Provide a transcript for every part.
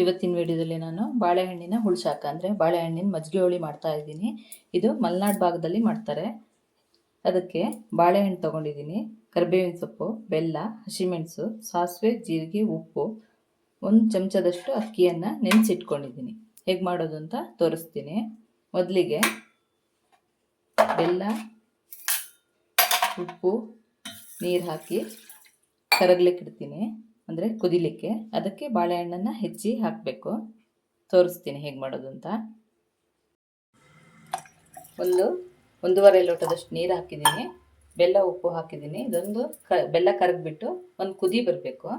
ಇವತ್ತಿನ ವಿಡಿಯೋದಲ್ಲಿ ನಾನು ಬಾಳೆಹಣ್ಣಿನ ಹುಳ್ಶಾಕ ಅಂದರೆ ಬಾಳೆಹಣ್ಣಿನ ಮಜ್ಜಿಗೆ ಹೋಳಿ ಮಾಡ್ತಾ ಇದ್ದೀನಿ. ಇದು ಮಲೆನಾಡು ಭಾಗದಲ್ಲಿ ಮಾಡ್ತಾರೆ. ಅದಕ್ಕೆ ಬಾಳೆಹಣ್ಣು ತೊಗೊಂಡಿದ್ದೀನಿ. ಕರಿಬೇವಿನ ಸೊಪ್ಪು, ಬೆಲ್ಲ, ಹಸಿಮೆಣಸು, ಸಾಸಿವೆ, ಜೀರಿಗೆ, ಉಪ್ಪು, ಒಂದು ಚಮಚದಷ್ಟು ಅಕ್ಕಿಯನ್ನು ನೆನೆಸಿಟ್ಕೊಂಡಿದ್ದೀನಿ. ಹೇಗೆ ಮಾಡೋದು ಅಂತ ತೋರಿಸ್ತೀನಿ. ಮೊದಲಿಗೆ ಬೆಲ್ಲ, ಉಪ್ಪು, ನೀರು ಹಾಕಿ ಕರಗ್ಲಿಕ್ಕೆ ಇಡ್ತೀನಿ ಅಂದರೆ ಕುದಿಲಿಕ್ಕೆ ಅದಕ್ಕೆ ಬಾಳೆಹಣ್ಣನ್ನು ಹೆಚ್ಚಿ ಹಾಕಬೇಕು. ತೋರಿಸ್ತೀನಿ ಹೇಗೆ ಮಾಡೋದು ಅಂತ. ಒಂದು ಒಂದೂವರೆ ಲೋಟದಷ್ಟು ನೀರು ಹಾಕಿದ್ದೀನಿ. ಬೆಲ್ಲ ಉಪ್ಪು ಹಾಕಿದ್ದೀನಿ. ಇದೊಂದು ಕ, ಬೆಲ್ಲ ಕರಗಿಬಿಟ್ಟು ಒಂದು ಕುದಿ ಬರಬೇಕು.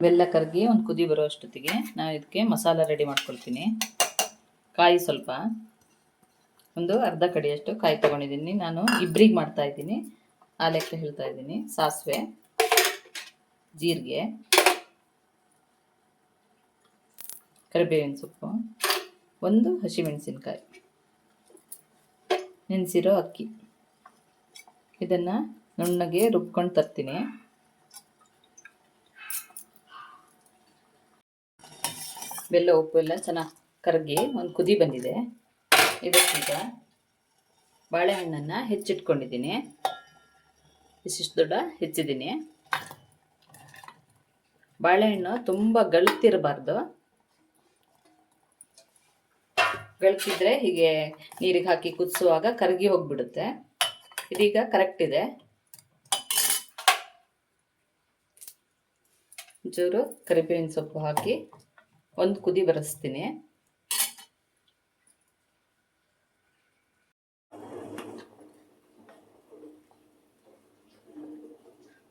ಬೆಲ್ಲ ಕರಗಿ ಒಂದು ಕುದಿ ಬರೋ ಅಷ್ಟೊತ್ತಿಗೆ ನಾನು ಇದಕ್ಕೆ ಮಸಾಲ ರೆಡಿ ಮಾಡ್ಕೊಳ್ತೀನಿ. ಕಾಯಿ ಸ್ವಲ್ಪ. ಒಂದು ಅರ್ಧ ಕಡಿಯಷ್ಟು ಕಾಯಿ ತೊಗೊಂಡಿದ್ದೀನಿ. ನಾನು ಇಬ್ಬರಿಗೆ ಮಾಡ್ತಾ ಇದ್ದೀನಿ. ಆ ಲೆಕ್ಕ ಹೇಳ್ತಾ ಇದ್ದೀನಿ. ಸಾಸಿವೆ. ಜೀರಿಗೆ, ಕರಿಬೇವಿನ ಸೊಪ್ಪು, ಒಂದು ಹಸಿಮೆಣಸಿನ್ಕಾಯಿ, ನೆನೆಸಿರೋ ಅಕ್ಕಿ. ಇದನ್ನು ನುಣ್ಣಗೆ ರುಬ್ಕೊಂಡು ತರ್ತೀನಿ. ಬೆಲ್ಲ, ಉಪ್ಪು ಎಲ್ಲ ಚೆನ್ನಾಗಿ ಕರಗಿ ಒಂದು ಕುದಿ ಬಂದಿದೆ. ಇದಕ್ಕೀಗ ಬಾಳೆಹಣ್ಣನ್ನು ಹೆಚ್ಚಿಟ್ಕೊಂಡಿದ್ದೀನಿ. ಇಷ್ಟಿಷ್ಟು ದೊಡ್ಡ ಹೆಚ್ಚಿದ್ದೀನಿ. ಬಾಳೆಹಣ್ಣು ತುಂಬ ಗಳ್ತಿರಬಾರ್ದು ಗಳ್ತಿದ್ರೆ ಹೀಗೆ ನೀರಿಗೆ ಹಾಕಿ ಕುದಿಸುವಾಗ ಕರಗಿ ಹೋಗ್ಬಿಡುತ್ತೆ. ಇದೀಗ ಕರೆಕ್ಟ್ ಇದೆ. ಜೋರು ಕರಿಬೇವಿನ ಸೊಪ್ಪು ಹಾಕಿ ಒಂದು ಕುದಿ ಬರೆಸ್ತೀನಿ.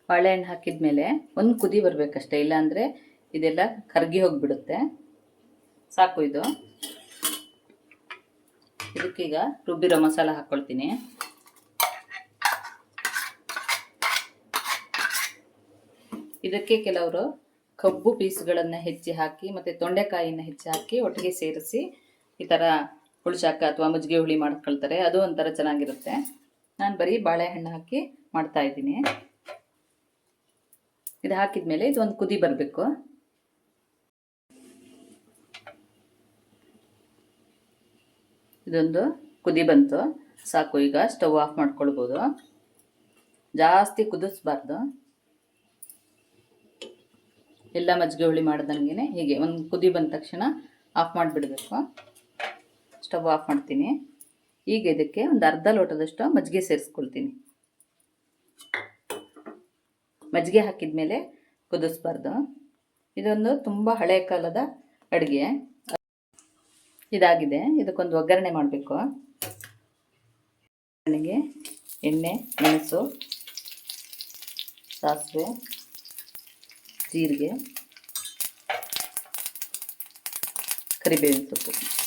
ಬಾಳೆಹಣ್ಣು ಹಾಕಿದ ಮೇಲೆ ಒಂದು ಕುದಿ ಬರಬೇಕಷ್ಟೇ, ಇಲ್ಲಾಂದರೆ ಇದೆಲ್ಲ ಕರಗಿ ಹೋಗಿಬಿಡುತ್ತೆ. ಸಾಕು ಇದು. ಇದಕ್ಕೀಗ ರುಬ್ಬಿರೋ ಮಸಾಲ ಹಾಕ್ಕೊಳ್ತೀನಿ ಇದಕ್ಕೆ ಕೆಲವರು ಕಬ್ಬು ಪೀಸ್ಗಳನ್ನು ಹೆಚ್ಚಿ ಹಾಕಿ, ಮತ್ತು ತೊಂಡೆಕಾಯಿನ ಹೆಚ್ಚಿ ಹಾಕಿ ಒಟ್ಟಿಗೆ ಸೇರಿಸಿ ಈ ಥರ ಹುಳಿಶಾಕ ಅಥವಾ ಮಜ್ಜಿಗೆ ಹುಳಿ ಮಾಡ್ಕೊಳ್ತಾರೆ. ಅದು ಒಂಥರ ಚೆನ್ನಾಗಿರುತ್ತೆ. ನಾನು ಬರೀ ಬಾಳೆಹಣ್ಣು ಹಾಕಿ ಮಾಡ್ತಾ ಇದ್ದೀನಿ. ಇದು ಹಾಕಿದ ಮೇಲೆ ಇದು ಒಂದು ಕುದಿ ಬರಬೇಕು. ಇದೊಂದು ಕುದಿ ಬಂತು. ಸಾಕು, ಈಗ ಸ್ಟವ್ ಆಫ್ ಮಾಡ್ಕೊಳ್ಬೋದು. ಜಾಸ್ತಿ ಕುದಿಸ್ಬಾರ್ದು. ಎಲ್ಲ ಮಜ್ಜಿಗೆ ಹುಳಿ ಮಾಡ್ದಂಗೆ ಹೀಗೆ ಒಂದು ಕುದಿ ಬಂದ ತಕ್ಷಣ ಆಫ್ ಮಾಡಿಬಿಡ್ಬೇಕು. ಸ್ಟವ್ ಆಫ್ ಮಾಡ್ತೀನಿ. ಈಗ ಇದಕ್ಕೆ ಒಂದು ಅರ್ಧ ಲೋಟದಷ್ಟು ಮಜ್ಜಿಗೆ ಸೇರಿಸ್ಕೊಳ್ತೀನಿ. ಮಜ್ಜಿಗೆ ಹಾಕಿದ ಮೇಲೆ ಕುದಿಸ್ಬಾರ್ದು. ಇದೊಂದು ತುಂಬ ಹಳೆಯ ಕಾಲದ ಅಡುಗೆ. ಇದಾಗಿದೆ. ಇದಕ್ಕೊಂದು ಒಗ್ಗರಣೆ ಮಾಡಬೇಕು. ಒಗ್ಗರಣೆಗೆ ಎಣ್ಣೆ, ಮೆಣಸು, ಸಾಸಿವೆ, ಜೀರಿಗೆ, ಕರಿಬೇವಿನ ಸೊಪ್ಪು.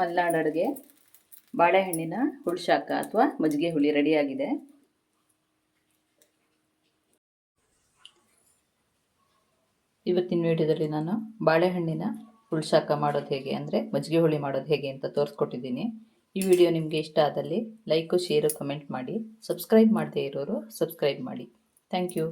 ಮಲೆನಾಡು ಅಡುಗೆ ಬಾಳೆಹಣ್ಣಿನ ಹುಳ್ಶಾಕ ಅಥವಾ ಮಜ್ಜಿಗೆ ಹುಳಿ ರೆಡಿಯಾಗಿದೆ. ಇವತ್ತಿನ ವಿಡಿಯೋದಲ್ಲಿ ನಾನು ಬಾಳೆಹಣ್ಣಿನ ಹುಳ್ಶಾಕ ಮಾಡೋದು ಹೇಗೆ ಅಂದರೆ ಮಜ್ಜಿಗೆ ಹುಳಿ ಮಾಡೋದು ಹೇಗೆ ಅಂತ ತೋರಿಸ್ಕೊಟ್ಟಿದ್ದೀನಿ. ಈ ವಿಡಿಯೋ ನಿಮಗೆ ಇಷ್ಟ ಆದಲ್ಲಿ ಲೈಕು, ಶೇರು, ಕಮೆಂಟ್ ಮಾಡಿ. ಸಬ್ಸ್ಕ್ರೈಬ್ ಮಾಡದೇ ಇರೋರು ಸಬ್ಸ್ಕ್ರೈಬ್ ಮಾಡಿ. Thank you.